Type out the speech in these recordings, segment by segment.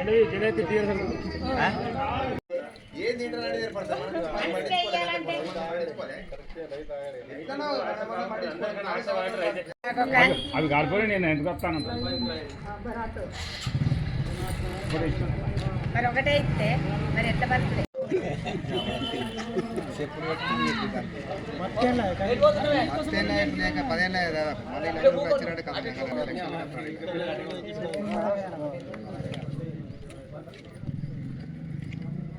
ఇప్పుడు ఆగే. అవి కాలిపోయి నేను ఎందుకు వస్తాను? మరి ఒకటే ఇస్తే మరి ఎట్లా బతుకులే? మళ్ళీ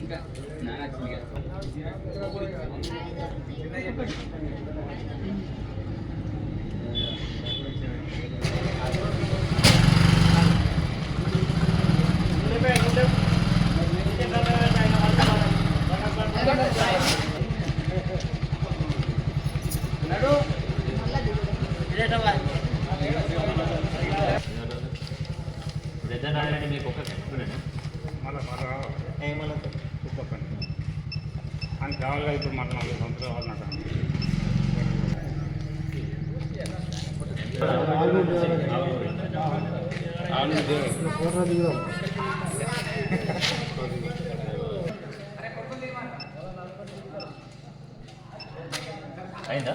ఇంకా మళ్ళీ కుప్పకండి అని కావాలిగా ఇప్పుడు మళ్ళీ నాలుగు సంవత్సరాలు అయిందా?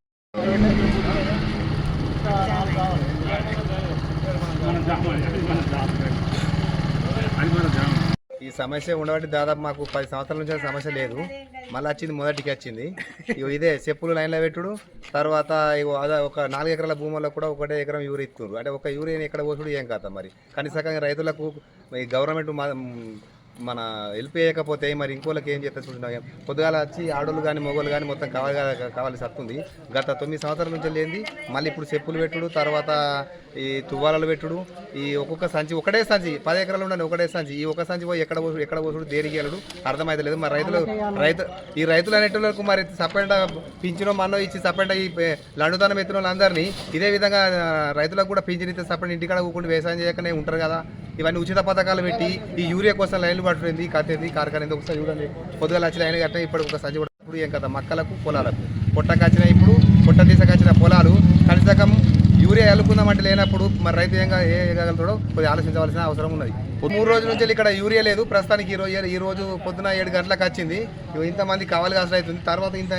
మన గ్రామం అది మన గ్రామం అది మన గ్రామం ఈ సమస్య ఉండబట్టి దాదాపు మాకు పది సంవత్సరాల నుంచి సమస్య లేదు. మళ్ళీ వచ్చింది మొదటికి వచ్చింది. ఇగో ఇదే చెప్పులు లైన్లో పెట్టుడు. తర్వాత ఇగో అదే ఒక నాలుగు ఎకరాల భూముల్లో కూడా ఒకటే ఎకరం యూరియా ఇస్తున్నారు అంటే ఒక యూరియా ఎక్కడ పోసుడు ఏం కాదు మరి. కనీసంగా రైతులకు ఈ గవర్నమెంట్ మా- మన హెల్ప్ చేయకపోతే మరి ఇంకోళ్ళకి ఏం చేస్తే చూడండి పొద్దుగాల వచ్చి ఆడోళ్ళు కానీ మొగోళ్ళు కానీ మొత్తం కావాలి కావాల్సి వస్తుంది గత తొమ్మిది సంవత్సరాల నుంచి లేనిది మళ్ళీ ఇప్పుడు చెప్పులు పెట్టుడు తర్వాత ఈ తువ్వాలలు పెట్టుడు ఈ ఒక్కొక్క సంచి ఒకటే సంచి పది ఎకరాలు ఉండండి ఒకటే సంచి. ఈ ఒక సంచి పోయి ఎక్కడ పోసుడు ఎక్కడ పోసుడు దేనికి వెళ్ళడు అర్థమైతలేదు మరి రైతులు రైతు ఈ రైతులు అనేటోళ్ళకు మరి సపరేట్ పింఛనో మన్నో ఇచ్చి సపరేట్ ఈ పే- ఎత్తున ఎత్తిన వాళ్ళందరినీ ఇదే విధంగా రైతులకు కూడా పింఛన్ ఇస్తే సపరేట్ ఇంటికాడ కూకుండా వ్యవసాయం చేయకనే ఉంటారు కదా. ఇవన్నీ ఉచిత పథకాలు పెట్టి ఈ యూరియా కోసం లైన్లు కథ కట్టేది కార్ఖాన ఏంది ఒకసారి చూడండి. పొద్దుగా వచ్చిన ఆయన కట్టిన ఇప్పుడు ఒక సంచి ఇప్పుడు ఏం కదా మక్కలకు పొలాలకు. పొట్టకచ్చిన ఇప్పుడు పొట్ట తీసకచ్చిన పొలాలు. కనీసకం యూరియా ఎల్లుకుందామంటే లేనప్పుడు మరి రైతు ఏం ఏ వేయగలుగుతాడో కొద్దిగా ఆలోచించవలసిన అవసరం ఉన్నది. మూడు రోజుల నుంచి ఇక్కడ యూరియా లేదు. ప్రస్తుతానికి ఈ రోజు ఈ రోజు పొద్దున ఏడు గంటలకు వచ్చింది. ఇంతమంది కావాలి కాసిన అవుతుంది తర్వాత ఇంత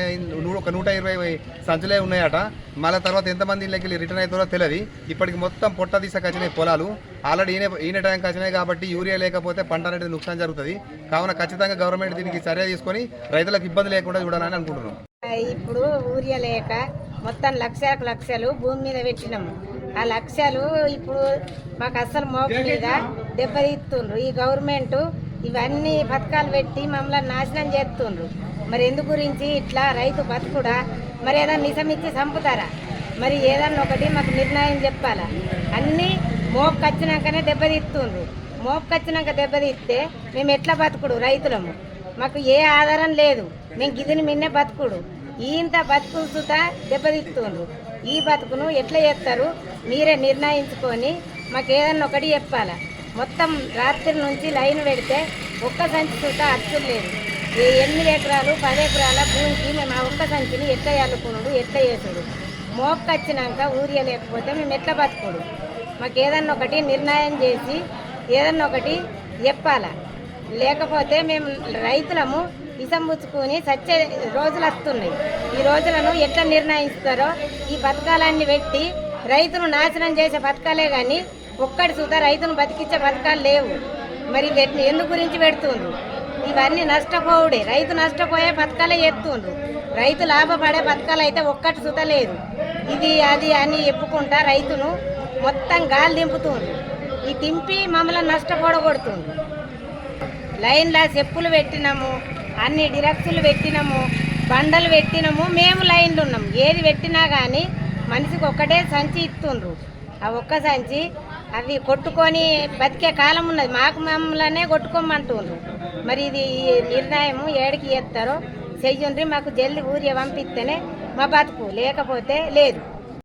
ఒక నూట ఇరవై సంచులే ఉన్నాయట. మళ్ళీ తర్వాత ఎంతమంది ఇళ్ళకి వెళ్ళి రిటర్న్ అవుతుందో తెలియదు ఇప్పటికి మొత్తం పొట్ట తీసుకొచ్చినాయి పొలాలు. ఆల్రెడీ ఈయన ఈయన టైంకి వచ్చినాయి కాబట్టి యూరియా లేకపోతే పంట అనేది నుక్సాన్ జరుగుతుంది. కావున ఖచ్చితంగా గవర్నమెంట్ దీనికి చర్య తీసుకొని రైతులకు ఇబ్బంది లేకుండా చూడాలని అనుకుంటున్నాం. ఇప్పుడు యూరియా లేక మొత్తం లక్షలకు లక్షలు భూమి మీద పెట్టినాము. ఆ లక్షలు ఇప్పుడు మాకు అస్సలు మోపు మీద దెబ్బతీస్తుండ్రు. ఈ గవర్నమెంట్ ఇవన్నీ పథకాలు పెట్టి మమ్మల్ని నాశనం చేస్తుండ్రు. మరి ఎందు గురించి ఇట్లా రైతు బతుకుడా? మరి ఏదైనా నిజమిచ్చి చంపుతారా? మరి ఏదన్నా ఒకటి మాకు నిర్ణయం చెప్పాలా? అన్నీ మోపుకు వచ్చినాకనే దెబ్బతీస్తుండ్రు. మోపుకు వచ్చినాక దెబ్బతీస్తే మేము ఎట్లా బతుకుడు రైతులము? మాకు ఏ ఆధారం లేదు. మేము గిదిని మిన్నే బతుకుడు. ఇంత బతుకులు సుత దెబ్బతిస్తుండ్రు ఈ బతుకును ఎట్లా చేస్తారు? మీరే నిర్ణయించుకొని మాకు ఏదన్నా ఒకటి చెప్పాలా? మొత్తం రాత్రి నుంచి లైన్ పెడితే ఒక్క సంచి సుత అచ్చులు లేదు ఈ ఎనిమిది ఎకరాలు పది ఎకరాల భూమికి మేము ఆ ఒక్క సంచిని ఎట్లా అల్లుకునుడు ఎట్లా చేసుడు? మోక్కొచ్చినాక ఊరియలేకపోతే ఊరియా లేకపోతే మేము ఎట్లా బతుకుడు? మాకు ఏదన్నా ఒకటి నిర్ణయం చేసి ఏదన్నా ఒకటి చెప్పాలా? లేకపోతే మేము రైతులము ఇసం పుచ్చుకొని సచ్చే రోజులు వస్తున్నాయి. ఈ రోజులను ఎట్లా నిర్ణయిస్తారో ఈ పథకాలన్నీ పెట్టి రైతును నాశనం చేసే పథకాలే కానీ ఒక్కటి సుధా రైతును బతికించే పథకాలు లేవు. మరి వీటిని ఎందు గురించి పెడుతుండ్రు? ఇవన్నీ నష్టపోవుడే. రైతు నష్టపోయే పథకాలే ఎత్తుండ్రు రైతు లాభపడే పథకాలు అయితే ఒక్కటి సుత లేదు. ఇది అది అని చెప్పుకుంటా రైతును మొత్తం గాలి దింపుతుండ్రు. ఈ దింపి మమ్మల్ని నష్టపోడగొడుతుండ్రు. లైన్లో చెప్పులు పెట్టినాము. అన్ని డిరక్సులు పెట్టినాము బండలు పెట్టినాము మేము లైన్లు ఉన్నాం. ఏది పెట్టినా కానీ మనిషికి ఒక్కటే సంచి ఇస్తుండ్రు ఆ ఒక్క సంచి అవి కొట్టుకొని బతికే కాలం ఉన్నది. మాకు మమ్మల్నే కొట్టుకోమంటుండ్రు. మరి ఇది నిర్ణయము నిర్ణయం ఏడికి చేస్తారో చెయ్యండి మాకు జల్ది ఊరి పంపిస్తేనే మా బతుకు. లేకపోతే లేదు.